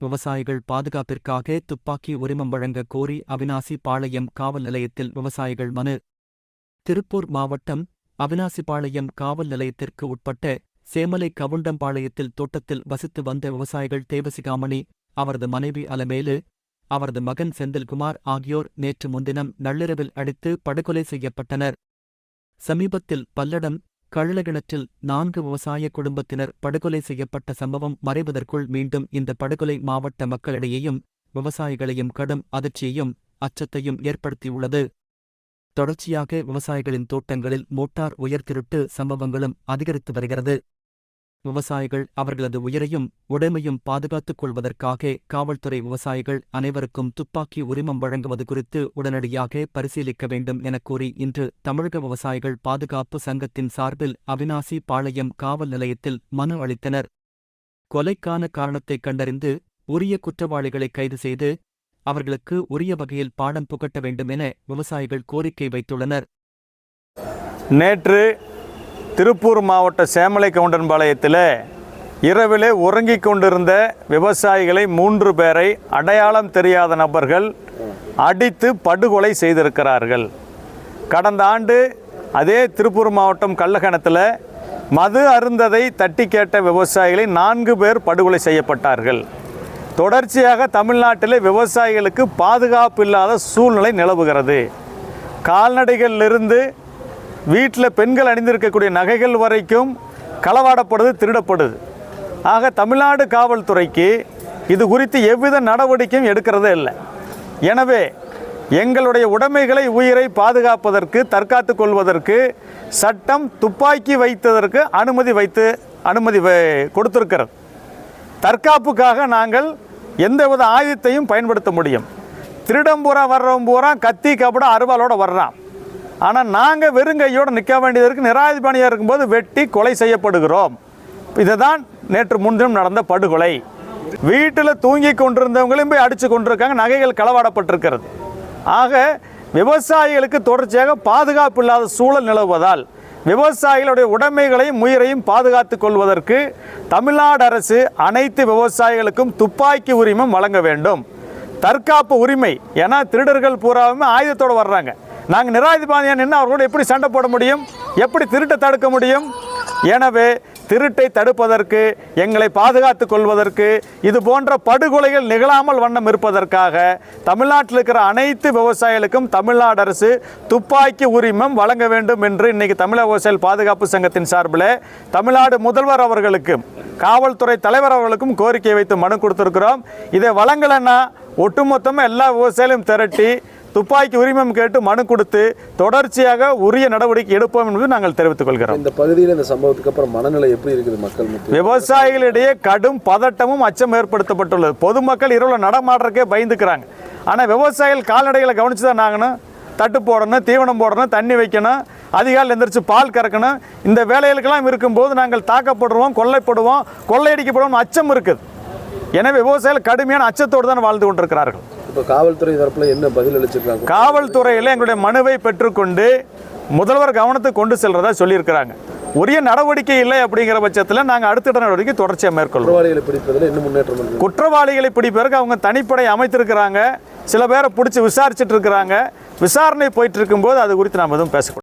விவசாயிகள் பாதுகாப்பிற்காக துப்பாக்கி உரிமம் வழங்க கோரி அவினாசி பாளையம் காவல் நிலையத்தில் விவசாயிகள் மனு. திருப்பூர் மாவட்டம் அவினாசிபாளையம் காவல் நிலையத்திற்கு உட்பட்ட சேமலை கவுண்டம்பாளையத்தில் தோட்டத்தில் வசித்து வந்த விவசாயிகள் தேவசிகாமணி அவரது மனைவி அலமேலு அவரது மகன் செந்தில்குமார் ஆகியோர் நேற்று முன்தினம் நள்ளிரவில் அடித்து படுகொலை செய்யப்பட்டனர். சமீபத்தில் பல்லடம் கள்ளகிணற்றில் நான்கு விவசாய குடும்பத்தினர் படுகொலை செய்யப்பட்ட சம்பவம் மறைவதற்குள் மீண்டும் இந்த படுகொலை மாவட்ட மக்களிடையேயும் விவசாயிகளையும் கடும் அதிர்ச்சியையும் அச்சத்தையும் ஏற்படுத்தியுள்ளது. தொடர்ச்சியாக விவசாயிகளின் தோட்டங்களில் மோட்டார் உயர்திருட்டு சம்பவங்களும் அதிகரித்து வருகிறது. விவசாயிகள் அவர்களது உயிரையும் உடைமையும் பாதுகாத்துக் கொள்வதற்காக காவல்துறை விவசாயிகள் அனைவருக்கும் துப்பாக்கி உரிமம் வழங்குவது குறித்து உடனடியாக பரிசீலிக்க வேண்டும் எனக் கூறி இன்று தமிழக விவசாயிகள் பாதுகாப்பு சங்கத்தின் சார்பில் அவினாசி பாளையம் காவல் நிலையத்தில் மனு அளித்தனர். கொலைக்கான காரணத்தைக் கண்டறிந்து உரிய குற்றவாளிகளை கைது செய்து அவர்களுக்கு உரிய வகையில் பாடம் புகட்ட வேண்டும் என விவசாயிகள் கோரிக்கை வைத்துள்ளனர். நேற்று திருப்பூர் மாவட்ட சேமலை கவுண்டன்பாளையத்தில் இரவிலே உறங்கிக் கொண்டிருந்த விவசாயிகளை மூன்று பேரை அடையாளம் தெரியாத நபர்கள் அடித்து படுகொலை செய்திருக்கிறார்கள். கடந்த ஆண்டு அதே திருப்பூர் மாவட்டம் கள்ளகணத்தில் மது அருந்ததை தட்டி கேட்ட விவசாயிகளை நான்கு பேர் படுகொலை செய்யப்பட்டார்கள். தொடர்ச்சியாக தமிழ்நாட்டிலே விவசாயிகளுக்கு பாதுகாப்பு இல்லாத சூழ்நிலை நிலவுகிறது. கால்நடைகளிலிருந்து வீட்டில் பெண்கள் அணிந்திருக்கக்கூடிய நகைகள் வரைக்கும் களவாடப்படுது திருடப்படுது. ஆக தமிழ்நாடு காவல்துறைக்கு இது குறித்து எவ்வித நடவடிக்கையும் எடுக்கிறதே இல்லை. எனவே எங்களுடைய உடைமைகளை உயிரை பாதுகாப்பதற்கு தற்காத்து கொள்வதற்கு சட்டம் துப்பாக்கி வைத்ததற்கு அனுமதி வைத்து அனுமதி கொடுத்திருக்கிறது. தற்காப்புக்காக நாங்கள் எந்தவித ஆயுதத்தையும் பயன்படுத்த முடியும். திருடம்பூரா வர்றவன் பூரா கத்தி கபட அருவாலோடு வர்றான். ஆனால் நாங்கள் வெறுங்கையோடு நிற்க வேண்டியதற்கு நிராயுதபாணியாக இருக்கும்போது வெட்டி கொலை செய்யப்படுகிறோம். இதுதான் நேற்று முன்தினம் நடந்த படுகொலை. வீட்டில் தூங்கி கொண்டிருந்தவங்களையும் போய் அடித்து கொண்டிருக்காங்க. நகைகள் களவாடப்பட்டிருக்கிறது. ஆக விவசாயிகளுக்கு தொடர்ச்சியாக பாதுகாப்பு இல்லாத சூழல் நிலவுவதால் விவசாயிகளுடைய உடைமைகளையும் உயிரையும் பாதுகாத்து கொள்வதற்கு தமிழ்நாடு அரசு அனைத்து விவசாயிகளுக்கும் துப்பாக்கி உரிமம் வழங்க வேண்டும். தற்காப்பு உரிமை. ஏன்னா திருடர்கள் பூராவுமே ஆயுதத்தோடு வர்றாங்க. நாங்கள் நிராயுதபாணியாக நின்று அவர்களோடு எப்படி சண்டை போட முடியும்? எப்படி திருட்டை தடுக்க முடியும்? எனவே திருட்டை தடுப்பதற்கு எங்களை பாதுகாத்துக் கொள்வதற்கு இது போன்ற படுகொலைகள் நிகழாமல் வண்ணம் இருப்பதற்காக தமிழ்நாட்டில் இருக்கிற அனைத்து விவசாயிகளுக்கும் தமிழ்நாடு அரசு துப்பாக்கி உரிமம் வழங்க வேண்டும் என்று இன்னைக்கு தமிழக விவசாயிகள் பாதுகாப்பு சங்கத்தின் சார்பில் தமிழ்நாடு முதல்வர் அவர்களுக்கும் காவல்துறை தலைவர் அவர்களுக்கும் கோரிக்கை வைத்து மனு கொடுத்துருக்கிறோம். இதை வழங்கலைன்னா ஒட்டுமொத்தமாக எல்லா விவசாயிகளையும் திரட்டி துப்பாக்கி உரிமம் கேட்டு மனு கொடுத்து தொடர்ச்சியாக உரிய நடவடிக்கை எடுப்போம் என்பது நாங்கள் தெரிவித்துக் கொள்கிறோம். இந்த பகுதியில் இந்த சம்பவத்துக்கு அப்புறம் மனநிலை எப்படி இருக்குது மக்கள் விவசாயிகளிடையே கடும் பதட்டமும் அச்சம் ஏற்படுத்தப்பட்டுள்ளது. பொதுமக்கள் இரவில் நடமாடுறக்கே பயந்துக்கிறாங்க. ஆனால் விவசாயிகள் கால்நடைகளை கவனிச்சு தான் நாங்கணும் தட்டு போடணும் தீவனம் போடணும் தண்ணி வைக்கணும் அதிகாலையில் எந்திரிச்சு பால் கறக்கணும். இந்த வேலைகளுக்கெல்லாம் இருக்கும்போது நாங்கள் தாக்கப்படுவோம் கொள்ளைப்படுவோம் கொள்ளையடிக்கப்படுவோம் அச்சம் இருக்குது. எனவே விவசாயிகள் கடுமையான அச்சத்தோடு தான் வாழ்ந்து கொண்டிருக்கிறார்கள். இப்போ காவல்துறை தரப்புல என்ன பதில் அளிச்சிருக்காங்க? காவல்துறையில் எங்களுடைய மனுவை பெற்றுக்கொண்டு முதல்வர் கவனத்துக்கு கொண்டு செல்றதா சொல்லியிருக்கிறாங்க. உரிய நடவடிக்கை இல்லை அப்படிங்கிற பட்சத்தில் நாங்கள் அடுத்த நடவடிக்கை தொடர்ச்சியாக மேற்கொள்வோம். குற்றவாளிகளை பிடிப்பதில் என்ன முன்னேற்றம் குற்றவாளிகளை பிடிப்பதற்கு அவங்க தனிப்படை அமைத்திருக்கிறாங்க. சில பேரை பிடிச்சி விசாரிச்சுட்டு இருக்கிறாங்க. விசாரணை போயிட்டு இருக்கும்போது அது குறித்து நாம் எதுவும் பேசக்கூடாது.